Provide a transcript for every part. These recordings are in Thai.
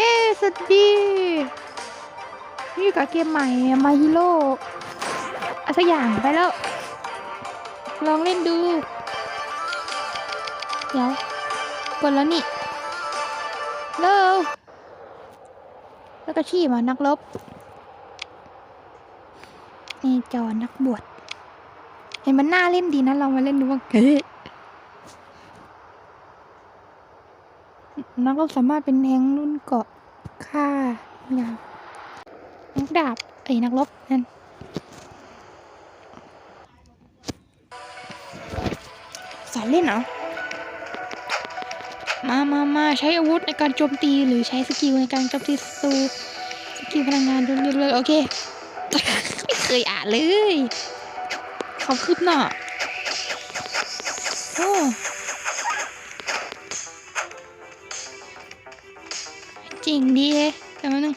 เฮ้สวัสดีนี่กับเกมใหม่มาฮิโร่อะไรสักอย่างไปแล้ว ลองเล่นดู เดี๋ยวกดแล้วนี่เร็วแล้วก็ชี้มานักรบนี่จอนักบวชเห็นมันน่าเล่นดีนะเรามาเล่นดูบ้างเฮ้ นักรบสามารถเป็นแองรุ่นเกาะค่ายาวนักดาบไอ้นักรบนั่นสอนเล่นเหรอ มามามาใช้อาวุธในการโจมตีหรือใช้สกิลในการโจมตีศัตรูสกิลพลังงานรุนๆเลยโอเค ไม่เคยอ่านเลยเขาคืบหน้าโอ้ จริงดีเฮ้แต่มหนึ่ง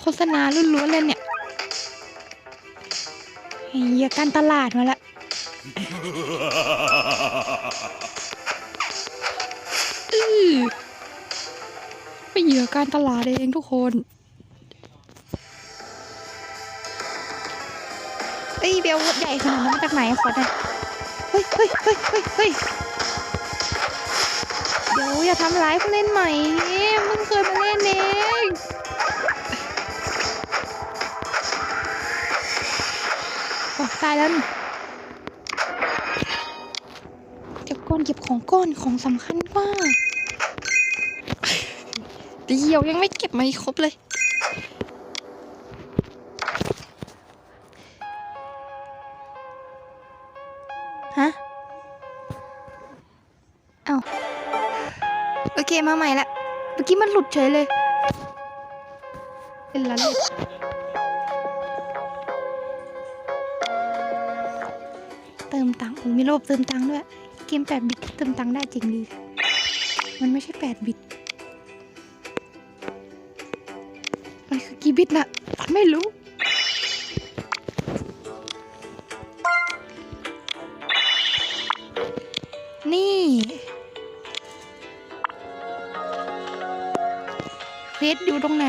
โฆษณาล้วนๆเลยเนี่ยเฮียการตลาดมาละอือไปเหยื่อการตลาดเองทุกคนเอ้ยเบลวุฒใหญ่ขนาดนั้นมาจากไหนขอหน่อยเฮ้ยเฮ้ยเฮ้ยเฮ้ยเฮ้ย อย่าทำร้ายผู้เล่นใหม่นี่มึงเคยมาเล่นเองโอ้ตายแล้วนี่เก็บก้อนเก็บของก้อนของสำคัญกว่าเดี๋ยวยังไม่เก็บมาครบเลย เคมาใหม่ละเมื่อกี้มันหลุดเฉยเลยเป็นละเล่นเติมตังค์โอ้มีระบบเติมตังค์ด้วย เกม8บิตเติมตังค์ได้จริงดี มันไม่ใช่8บิต มันคือกี่บิตนะไม่รู้ เฟสอยู่ตรงไหน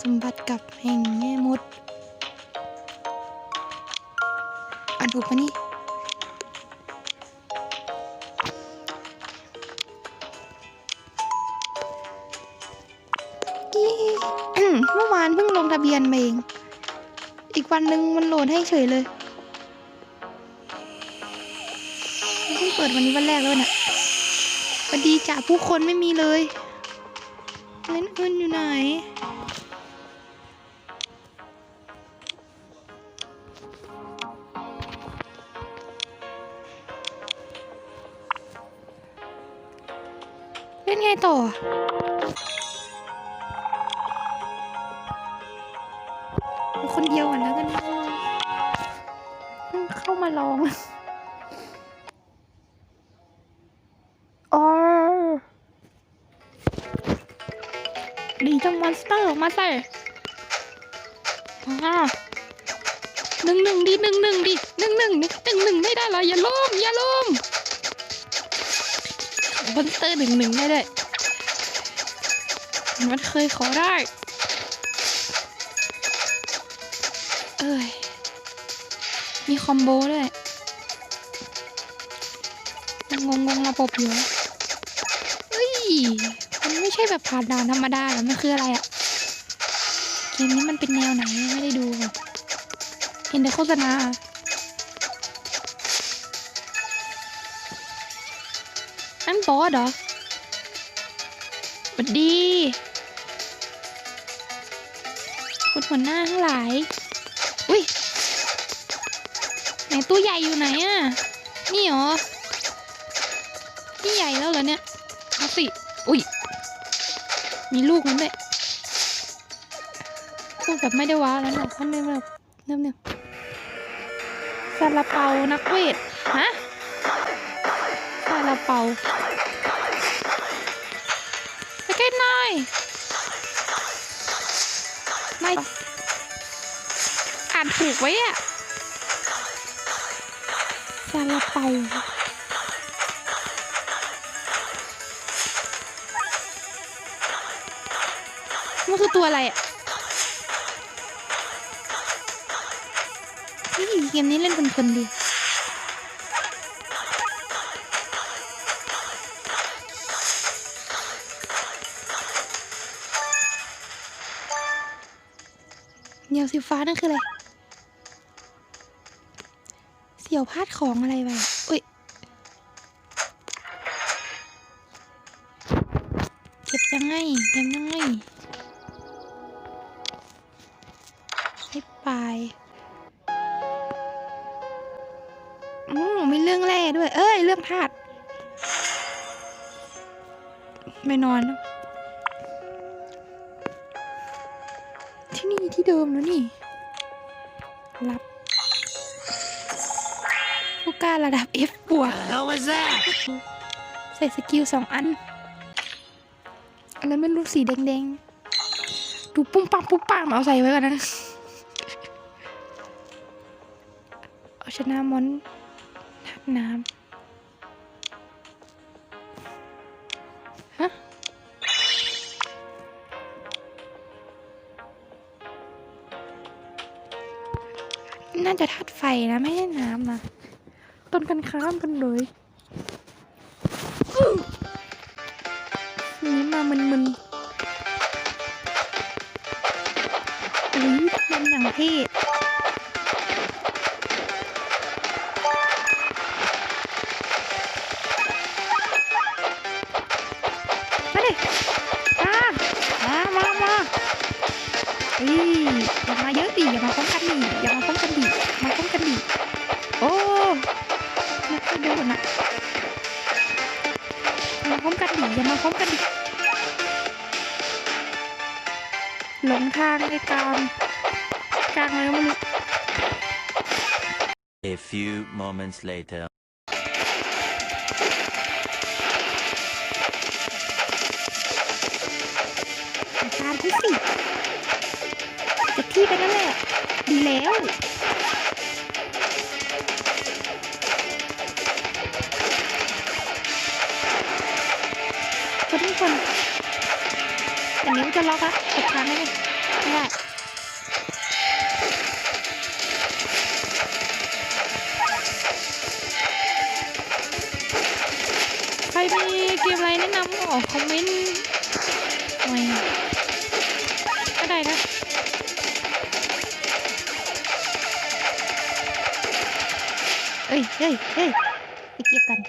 สมบัติกับแห่งแม่มดอ่านถูกปะนี่เมื่อวานเพิ่งลงทะเบียนมาเอง อีกวันหนึ่งมันโหลดให้เฉยเลยเพิ่งเปิดวันนี้วันแรกแล้วน่ะ วัสดีจ้ะผู้คนไม่มีเลยเงินเงินอยู่ไหน เล่นไงต่อคนเดียวก่อนแล้วกันเพิ่งเข้ามาลอง มอนสเตอร์มาใส่มาหนึ่งหนึ่งดิหนึ่งหนึ่งดิหนึ่งหนึ่งหนึ่งหนึ่งไม่ได้เหรออย่าล้มอย่าล้มมอนสเตอร์หนึ่งหนึ่งได้ด้วยมันเคยขอได้ เอ้ย มีคอมโบด้วยงงงงระบบอยู่เฮ้ย ใช่แบบผ่านด่านธรรมดาหรอมันคืออะไรอะเกมนี้มันเป็นแนวไหนไม่ได้ดูเห็นแต่โฆษณาอันบอสเหรอสวัสดีคุณหัวหน้าทั้งหลาย อุ้ย ไหนตู้ใหญ่อยู่ไหนอะนี่หรอ นี่ใหญ่แล้วเหรอเนี่ยเอาสิ อุ้ย มีลูกมันด้วยพูดแบบไม่ได้ว้าแล้วเนี่ยท่านเริ่มแบบเริ่มเนี่ยซาลาเปานักเวทฮะซาลาเปาไปใกล้หน่อยไม่อ่านถูกไว้อะซาลาเปา มันคือตัวอะไรอะนี่เกมนี้เล่นเพลินดีเหนียวสีฟ้านั่นคืออะไร เสี่ยวพาดของอะไรไปอะอุ้ย เก็บยังไง เก็บยังไง ให้ไปอืมมีเรื่องแร่ด้วย เอ้ย เรื่องธาตุไม่นอน ที่นี่ที่เดิมแล้วนี่ รับผู้กล้าระดับ F บวกใส่สกิลสองอัน อันนั้นไม่รู้สีแดงๆ ดูปุ้มปังปุ้มปังเอาใส่ไว้ก่อนนะ ชนะมอนทับน้ำฮะน่าจะทัดไฟนะ ไม่ใช่น้ำนะ ต้นกันข้ามกันเลย อย่ามาพร้อมกันดิอย่ามาพร้อมกันดิมาพร้อมกันดิโอ้ไม่ค่อยโดนอะมาพร้อมกันดิอย่ามาพร้อมกันดิหลงทางในกลางกลางเลยไม่รู้ A few moments later. แล้ว ทุกคนอันนี้จะล็อกอะกดค้างได้ไหมไม่ได้ ฮ้ยเฮ้ยไปเก็บกัน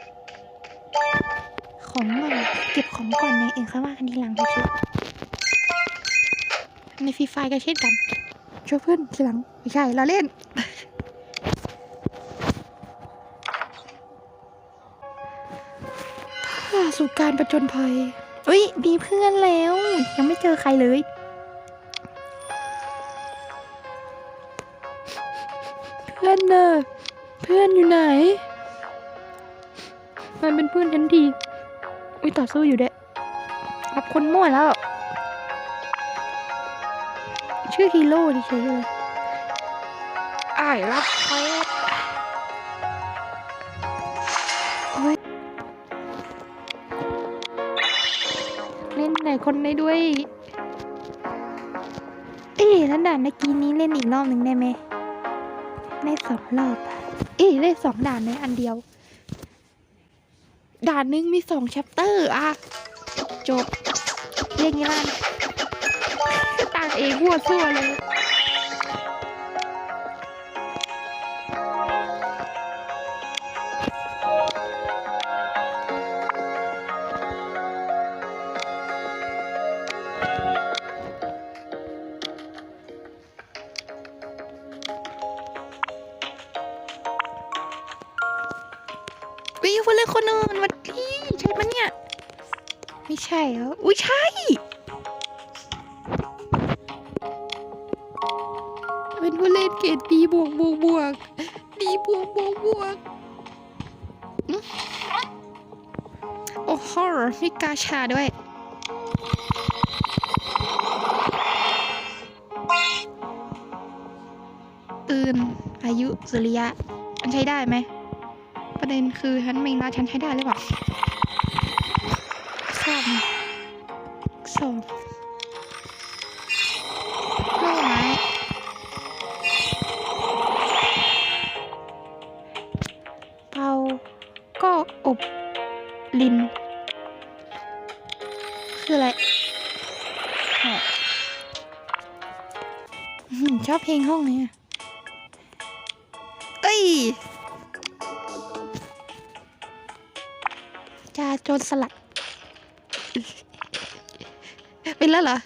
ของก่อนเก็บของก่อนเนี่ยเองค่อยว่ากันทีหลังโอเคในฟรีไฟก็เช่นกันช่วยเพื่อนทีหลังไม่ใช่เราเล่น สู่การประจนภัยเอ้ยมีเพื่อนแล้ว ยังไม่เจอใครเลยเพื่อนเน่ะ เพื่อนอยู่ไหน มันเป็นเพื่อนฉันที อุ้ยต่อสู้อยู่เด้รับคนมั่วแล้ว ชื่อฮีโร่ดิเฉยเลยอ้ายรับเควสเฮ้ยเล่นไหนคนได้ด้วย เอ๊ะแล้วด่านเมื่อกี้นี้เล่นอีกรอบหนึ่งได้ไหมได้สองรอบอะ เอ๊ะได้สองด่านในอันเดียว ด่านหนึ่งมีสองแชปเตอร์อะจบเรียกงี้ละต่างเองหัวซั่วเลย วิวเล่นคนอื่นวันที่ใช่ปะเนี่ย ไม่ใช่เหรออุ้ยใช่เป็นผู้เล่นเกรดดีบวกบวกบวกดีบวกบวกบวกโอ้โหมีกาชาด้วยตื่นอายุสุริยะ มันใช้ได้ไหม ประเด็นคือฉันมงมาฉันใช้ได้หรือเปล่าทราบไหมสองโล่ไม้เปาก็อบลิน คืออะไรชอบเพลงห้องนี้ จาโจรสลัด เป็นแล้วเหรอ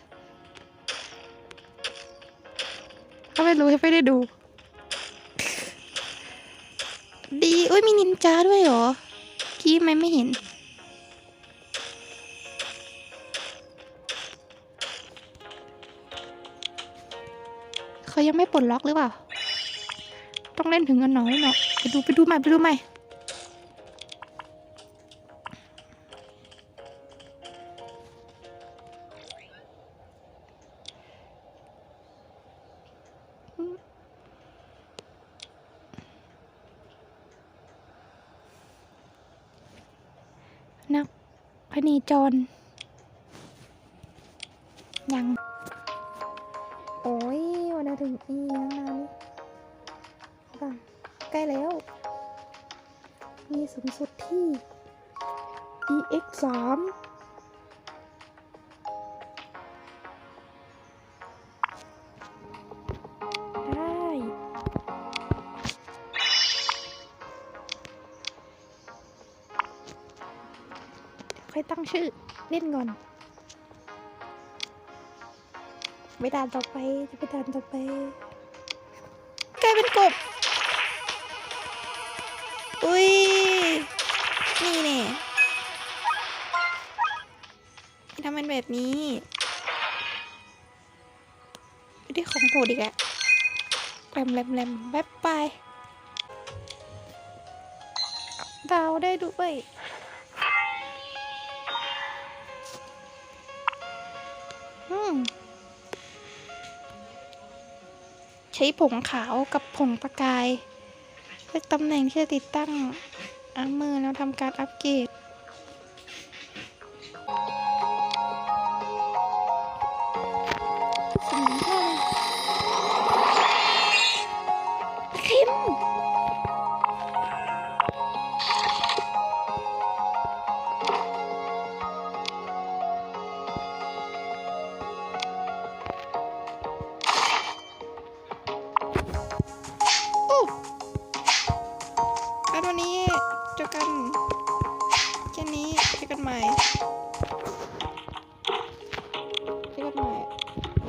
ก็ไม่รู้ไม่ได้ดู ดีอุ้ยมีนินจาด้วยเหรอกี้ไม่ไม่เห็น เขายังไม่ปลดล็อกหรือเปล่า ต้องเล่นถึงกันหน่อยเนาะไปดูไปดูใหม่ไปดูใหม่ ณีจร ยัง โอ้ยวันนี้ถึงอีกนานนี่ใกล้แล้ว มีสูงสุดที่ EX3 ชื่อ เล่นก่อนไปด่านต่อไปจะไปด่านต่อไปกลายเป็นกบ อุ้ย นี่แน่ทำเป็นแบบนี้ไม่ได้ของโปรดอีกแล้วแรมแรมแรมแป๊บไปดาวได้ด้วย ใช้ผงขาวกับผงประกายเลือกตำแหน่งที่จะติดตั้งอาร์เมอร์แล้วทำการอัปเกรด